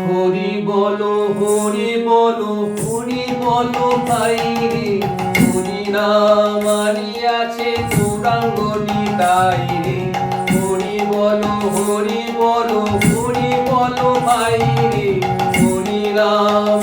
হরি বলো হরি বলো হরি বলো ভাই রে হরি নাম আছে গৌরাঙ্গ নিতাই রে হরি বলো হরি বলো হরি বলো ভাই রে হরি নাম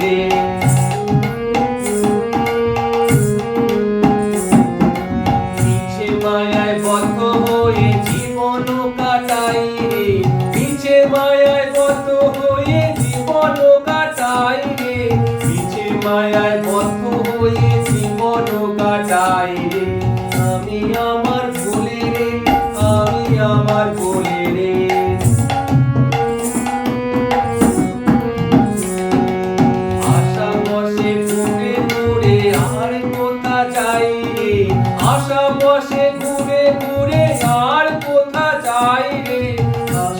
রে। মায়ায় বদ্ধ হয়ে জীবন কাটাই রে। মায়ায় বদ্ধ হয়ে জীবন কাটাই মায়ায় বদ্ধ হয়ে জীবন কাটাই রে। আমি আমার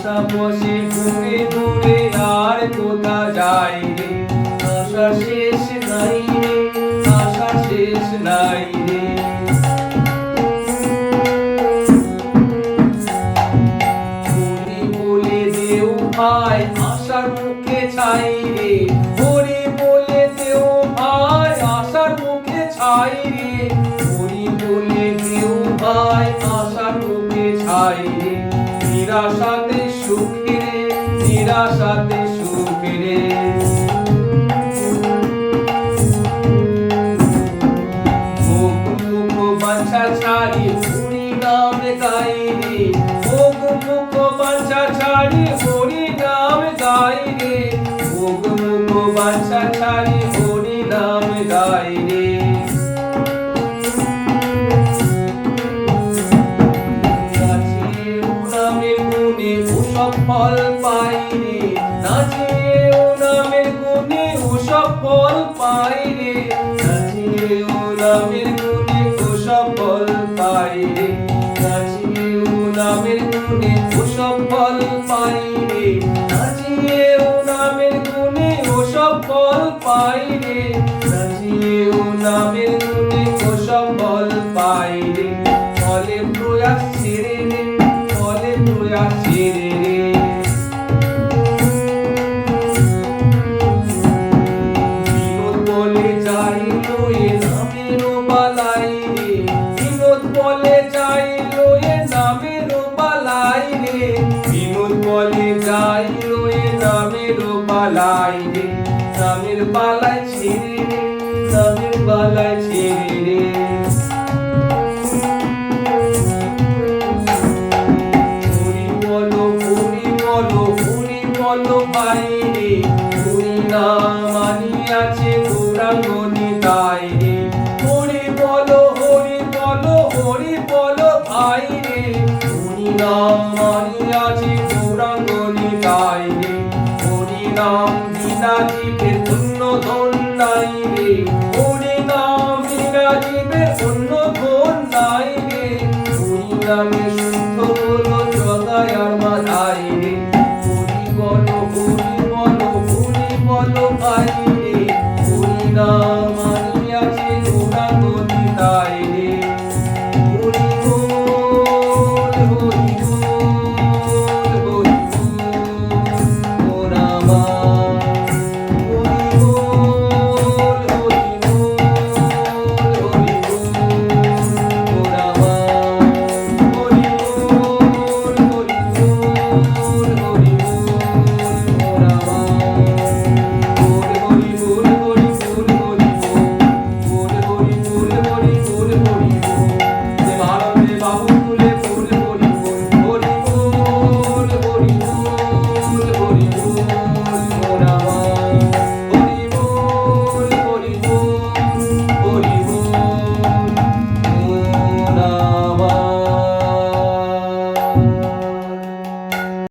আশা বসে মুখে বলে দেও মুখে নিরাশাতে নিরাশাতে সুখে রে মুখ মুখ বাঞ্ছা ছাড়ি হরি নাম গাই রে মুখ বাঞ্ছা ছাড়ি হরি নাম গাই রে মুখ ফল পাই বালাই রে। নামের বালাই ছেড়ে রে নামের বালাই ছেড়ে রে। চাহিয়াছি পুরাঙ্গনি গাইরে হরিনাম বিনাজীবের পুণ্য ধন নাই রে হরিনাম বিনাজীবের পুণ্য ধন নাই রে হরিনামে শুদ্ধ হলো সদায় আর মানাই রে হরি বল হরি বল হরি বল ভাই রে হরিনাম মানিয়াছে পুরাঙ্গনি গাইরে হরি হরি হরি